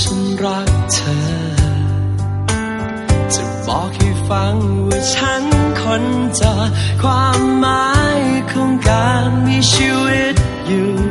ฉันรักเธอ จะบอกให้ฟังว่าฉันคนจะความหมายของการมีชีวิตอยู่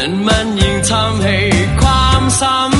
นั้นมันยิ่งทำให้ความซ้ำ